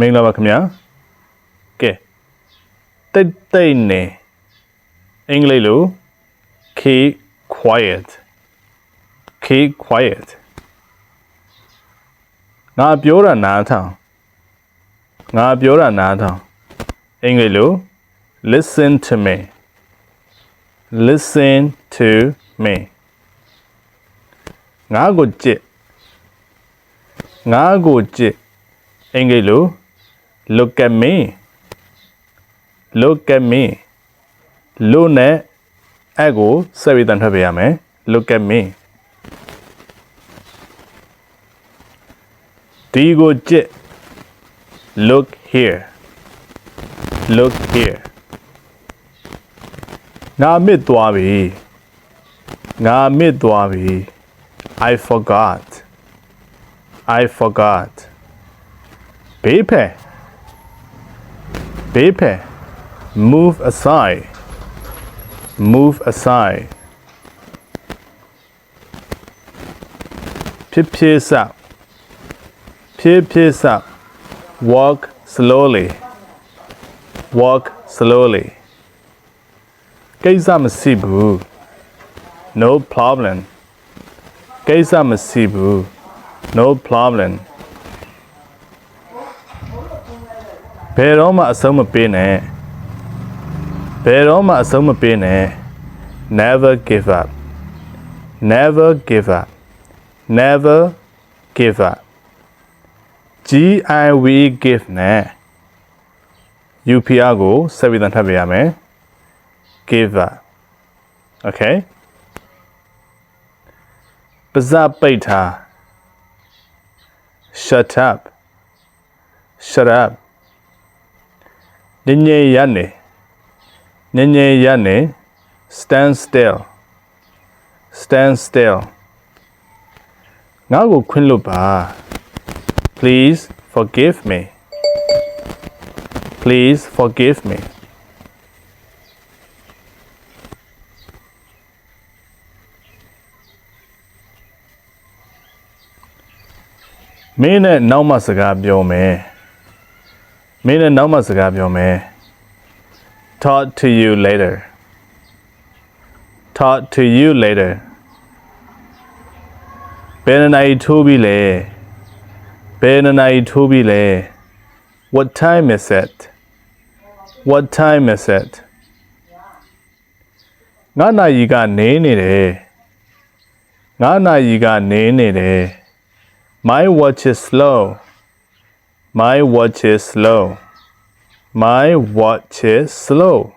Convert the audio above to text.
မင်္ဂလာပါခင်ဗျာကဲတိတ်တိတ်နေအင်္ဂလိပ်လို keep quiet keep quiet ငါပြောတာနားထောင်ငါပြောတာနားထောင်အင်္ဂလိပ်လို listen to me listen to me ငါကိုကြည့်ငါကိုကြည့်အင်္ဂလိပ်လို look at me look at me လို့နဲ့အဲ့ကိုဆက်ပြီးတန်ထွက်ပေးရမယ် look at me ဒီကိုကြည့် look here look here ငါမစ်သွားပြီငါမစ်သွားပြီ I forgot I forgot ဘေးဖက် ဘေးဖက် move aside move aside ဖြစ်ဖြစ်စဖြစ်ဖြစ်စ walk slowly walk slowly ကိစ္စမရှိဘူး no problem ကိစ္စမရှိဘူး no problem ဘယ်တော့မှအဆုံးမပေးနဲ့ဘယ်တော့မှအဆုံးမပေးနဲ့ never give up never give up never give up G I V give နဲ့ UPR ကိုဆက်ပြီးတန်ထပ်ပေးရမယ် give up okay ပါဇက်ပိတ်ထား shut up shut up ညင်ညင်ရနေညင်ညင်ရနေ stand still stand still ငါ့ကိုခွင့်လွတ်ပါ please forgive me please forgive me မင်းနဲ့နောက်မှစကားပြောမယ် မင်းနဲ့နောက်မှစကားပြောမယ် talk to you later talk to you later ဘယ်နှစ်နာရီထိုးပြီလဲဘယ်နှစ်နာရီထိုးပြီလဲ what time is it what time is it ငါနာရီကနေနေတယ်ငါနာရီကနေနေတယ် my watch is slow my watch is slow. My watch is slow